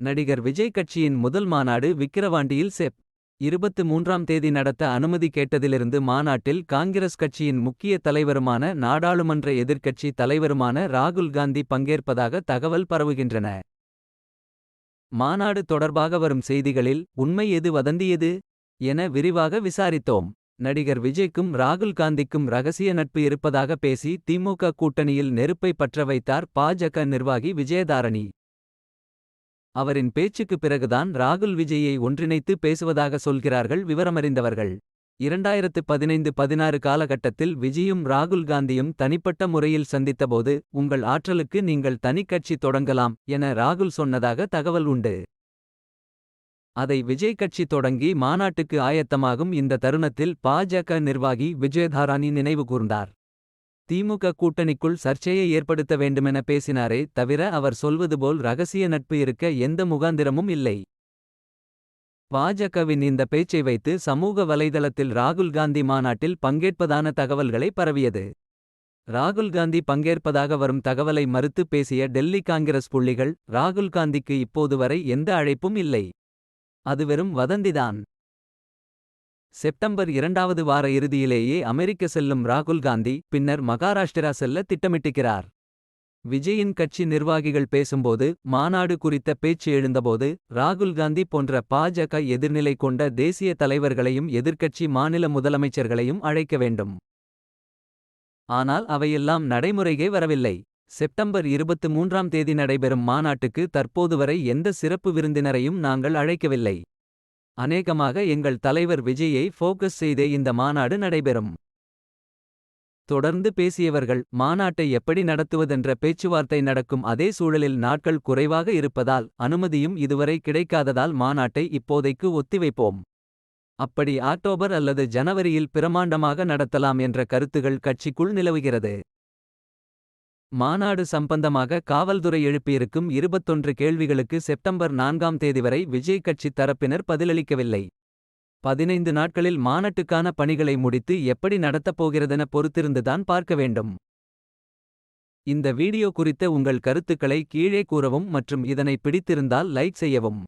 நடிகர் விஜய் கட்சியின் முதல் மாநாடு விக்கிரவாண்டியில் செப். இருபத்து மூன்றாம் தேதி நடத்த அனுமதி கேட்டதிலிருந்து மாநாட்டில் காங்கிரஸ் கட்சியின் முக்கிய தலைவருமான நாடாளுமன்ற எதிர்க்கட்சி தலைவருமான ராகுல் காந்தி பங்கேற்பதாக தகவல் பரவுகின்றன. மாநாடு தொடர்பாக வரும் செய்திகளில் உண்மை எது வதந்தியது என விரிவாக விசாரித்தோம். நடிகர் விஜய்க்கும் ராகுல் காந்திக்கும் ரகசிய நட்பு இருப்பதாக பேசி திமுக கூட்டணியில் நெருப்பை பற்ற வைத்தார் பாஜக நிர்வாகி விஜயதாரணி. அவரின் பேச்சுக்கு பிறகுதான் ராகுல் விஜயை ஒன்றிணைத்து பேசுவதாக சொல்கிறார்கள் விவரமறிந்தவர்கள். 2015 பதினாறு காலகட்டத்தில் விஜயும் ராகுல் காந்தியும் தனிப்பட்ட முறையில் சந்தித்தபோது. உங்கள் ஆற்றலுக்கு நீங்கள் தனிக் கட்சி தொடங்கலாம் என ராகுல் சொன்னதாக தகவல் உண்டு. அதை விஜய் கட்சி தொடங்கி மாநாட்டுக்கு ஆயத்தமாகும் இந்த தருணத்தில் பாஜக நிர்வாகி விஜயதாராணி நினைவு கூர்ந்தார். திமுக கூட்டணிக்குள் சர்ச்சையை ஏற்படுத்த வேண்டுமென பேசினாரே தவிர அவர் சொல்வது போல் ரகசிய நட்பு இருக்க எந்த முகாந்திரமும் இல்லை. பாஜகவின் இந்த பேச்சை வைத்து சமூக வலைதளத்தில் ராகுல் காந்தி மாநாட்டில் பங்கேற்பதான தகவல்களை பரவியது. ராகுல் காந்தி பங்கேற்பதாக வரும் தகவலை மறுத்து பேசிய டெல்லி காங்கிரஸ் புள்ளிகள் ராகுல் காந்திக்கு இப்போது வரை எந்த அழைப்பும் இல்லை. அது வெறும் வதந்திதான். செப்டம்பர் இரண்டாவது வார இறுதியிலேயே அமெரிக்க செல்லும் ராகுல் காந்தி பின்னர் மகாராஷ்டிரா செல்ல திட்டமிட்டுகிறார். விஜயின் கட்சி நிர்வாகிகள் பேசும்போது மாநாடு குறித்த பேச்சு எழுந்தபோது. ராகுல் காந்தி போன்ற பாஜக எதிர்நிலை கொண்ட தேசிய தலைவர்களையும் எதிர்க்கட்சி மாநில முதலமைச்சர்களையும் அழைக்க வேண்டும். ஆனால் அவையெல்லாம் நடைமுறையே வரவில்லை. செப்டம்பர் இருபத்து மூன்றாம் தேதி நடைபெறும் மாநாட்டுக்கு தற்போது வரை எந்த சிறப்பு விருந்தினரையும் நாங்கள் அழைக்கவில்லை. அநேகமாக எங்கள் தலைவர் விஜயை ஃபோக்கஸ் செய்தே இந்த மாநாடு நடைபெறும். தொடர்ந்து பேசியவர்கள் மாநாட்டை எப்படி நடத்துவதென்ற பேச்சுவார்த்தை நடக்கும் அதே சூழலில் நாட்கள் குறைவாக இருப்பதால். அனுமதியும் இதுவரை கிடைக்காததால் மாநாட்டை இப்போதைக்கு ஒத்திவைப்போம். அப்படி அக்டோபர் அல்லது ஜனவரியில் பிரமாண்டமாக நடத்தலாம் என்ற கருத்துகள் கட்சிக்குள் நிலவுகிறது. மாநாடு சம்பந்தமாக காவல்துறை எழுப்பியிருக்கும் 21 கேள்விகளுக்கு செப்டம்பர் நான்காம் தேதி வரை விஜய் கட்சி தரப்பினர் பதிலளிக்கவில்லை. 15 நாட்களில் மாநாட்டுக்கான பணிகளை முடித்து எப்படி நடத்தப் போகிறதென பொறுத்திருந்துதான் பார்க்க வேண்டும். இந்த வீடியோ குறித்த உங்கள் கருத்துக்களை கீழே கூறவும் மற்றும் இதனை பிடித்திருந்தால் லைக் செய்யவும்.